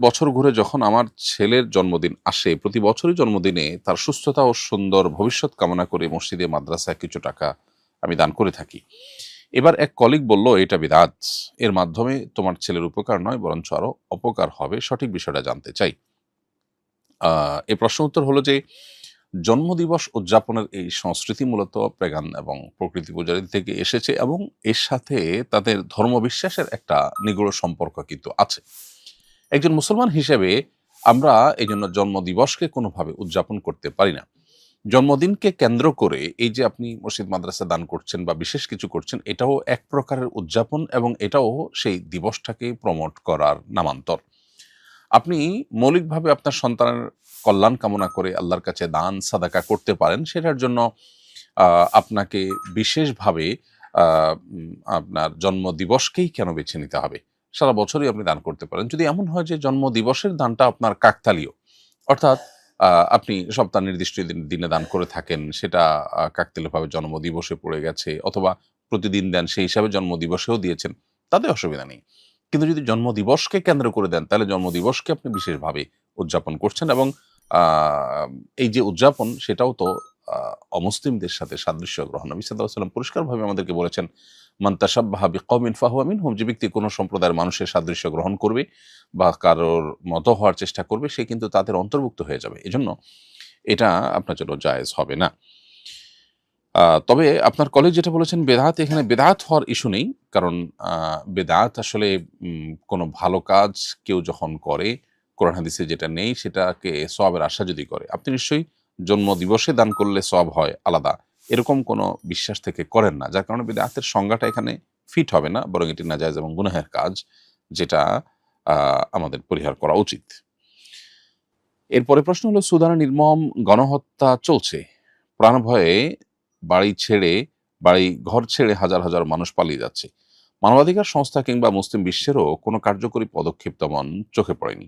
বছর ঘুরে যখন আমার ছেলের জন্মদিন আসে, প্রতি বছরই জন্মদিনে তার সুস্থতা ও সুন্দর ভবিষ্যৎ কামনা করে মসজিদে, মাদ্রাসায় কিছু টাকা আমি দান করে থাকি। এবার এক কলিগ বলল, এটা বিদাত। এর মাধ্যমে তোমার ছেলের উপকার নয়, বরঞ্চ আরও অপকার হবে। সঠিক বিষয়টা জানতে চাই। এই প্রশ্ন উত্তর হলো যে, জন্মদিবস উদযাপনের এই সংস্কৃতি মূলত প্রেগান এবং প্রকৃতি পূজারী থেকে এসেছে এবং এর সাথে তাদের ধর্মবিশ্বাসের একটা নিগুড় সম্পর্ক কিন্তু আছে। একজন মুসলমান হিসেবে আমরা এই জন্য জন্মদিবসকে কোনোভাবে উদযাপন করতে পারি না। জন্মদিনকে কেন্দ্র করে এই যে আপনি মসজিদ, মাদ্রাসা দান করছেন বা বিশেষ কিছু করছেন, এটাও এক প্রকারের উদযাপন এবং এটাও সেই দিবসটাকে প্রমোট করার নামান্তর। আপনি মৌলিকভাবে আপনার সন্তানের কল্যাণ কামনা করে আল্লাহর কাছে দান, সাদাকা করতে পারেন, সেটার জন্য আপনাকে বিশেষভাবে আপনার জন্ম দিবসকেই কেন বেছে নিতে হবে? সারা বছরই আপনি দান করতে পারেন। যদি এমন হয় যে জন্ম দিবসের দানটা আপনার কাকতালীয়, অর্থাৎ আপনি সপ্তাহ নির্দিষ্ট দিন- দিনে করে থাকেন, সেটা কাকতালীয়ভাবে জন্ম দিবসে পড়ে গেছে, অথবা প্রতিদিন দেন, সেই হিসাবে জন্ম দিবসেও দিয়েছেন, তাতে অসুবিধা নেই। কিন্তু যদি জন্ম দিবসকে কেন্দ্র করে দেন, তাহলে জন্ম দিবসকে আপনি বিশেষভাবে উদযাপন করছেন এবং এই যে উদযাপন, সেটাও তো অমুসলিমদের সাথে সাদৃশ্য গ্রহণ। নবী সাল্লাল্লাহু আলাইহি ওয়াসাল্লাম পরিষ্কারভাবে আমাদেরকে বলেছেন মান্তাসাব্বাহা বিকওমিন ফাহুয়া মিনহুম যে ব্যক্তি কোনো সম্প্রদায়ের মানুষের সাদৃশ্য গ্রহণ করবে বা কারোর মতো হওয়ার চেষ্টা করবে, সে কিন্তু তাদের অন্তর্ভুক্ত হয়ে যাবে। এজন্য এটা আপনার জন্য জায়েজ হবে না। তবে আপনার কলেজ যেটা বলেছেন, বেদাত, এখানে বেদাত হওয়ার ইস্যু নেই, কারণ বেদাত আসলে কোনো ভালো কাজ কেউ যখন করে, কোরআন হাদিসে যেটা নেই, সেটাকে সবের আশা যদি করে, আপনি নিশ্চয়ই জন্ম দিবসে দান করলে সব হয় আলাদা। এরকম কোনো বিশ্বাস থেকে করেন না। যার কারণে বেদাতের সংজ্ঞাটা এখানে ফিট হবে না, বরং এটি নাজায়জ এবং গুনাহের কাজ, যেটা আমাদের পরিহার করা উচিত। এরপরে প্রশ্ন হলো, সুদানে নির্মম গণহত্যা চলছে। প্রাণভয়ে বাড়ি ছেড়ে, বাড়ি ঘর ছেড়ে হাজার হাজার মানুষ পালিয়ে যাচ্ছে। মানবাধিকার সংস্থা কিংবা মুসলিম বিশ্বেরও কোনো কার্যকরী পদক্ষেপ তেমন চোখে পড়েনি।